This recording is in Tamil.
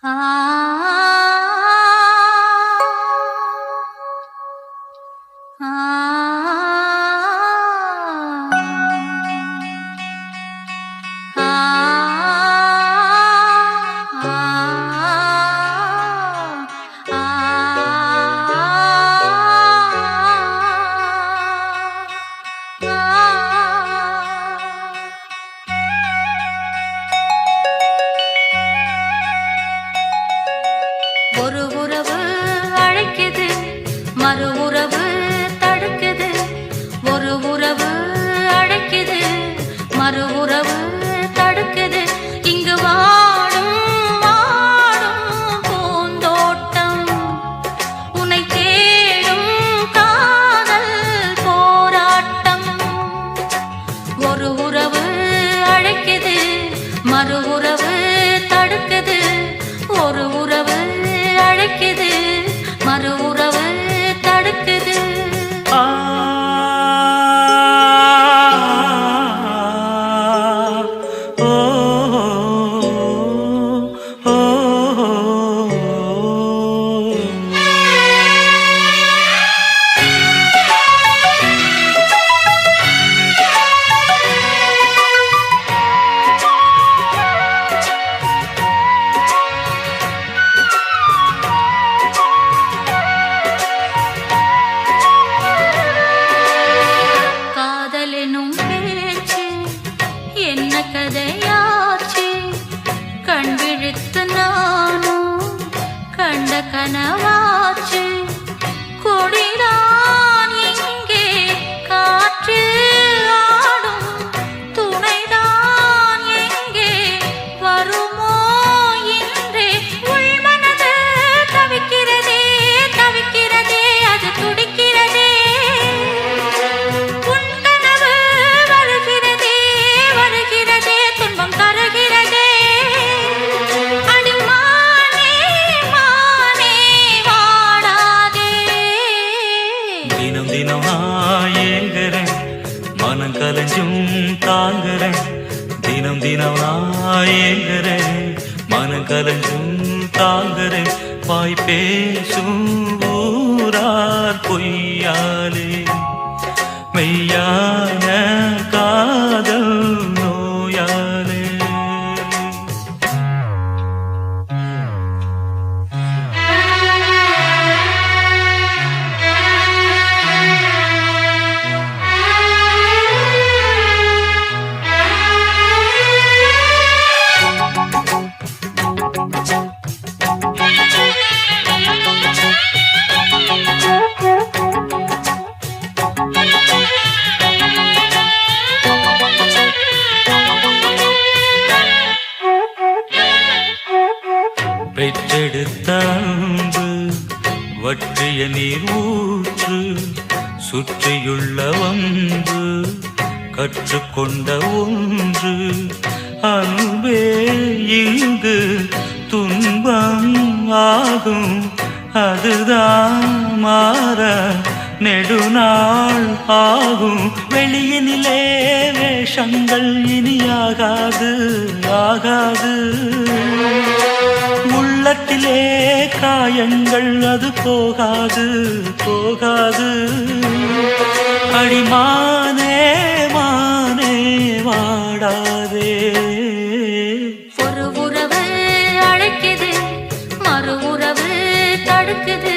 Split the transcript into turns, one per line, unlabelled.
啊 வாங்குற
தினம் தினம் நான் ஏங்குற மன கலஞ்சும் தாங்குற வாய்ப்பேசும் அன்பு வற்றிய நீர் ஊற்று சுற்றியுள்ள ஒன்று கற்றுக்கொண்ட ஒன்று. அன்பே இங்கு துன்பம் ஆகும் அதுதான் மாற நெடுநாள் ஆகும். வெளியினிலே வேஷங்கள் இனியாகாது ஆகாது. உள்ளத்திலே காயங்கள் அது போகாது போகாது. அடிமானே மானே வாடாதே.
ஒரு உறவு அழைக்குது மறு உறவு தடுக்குது.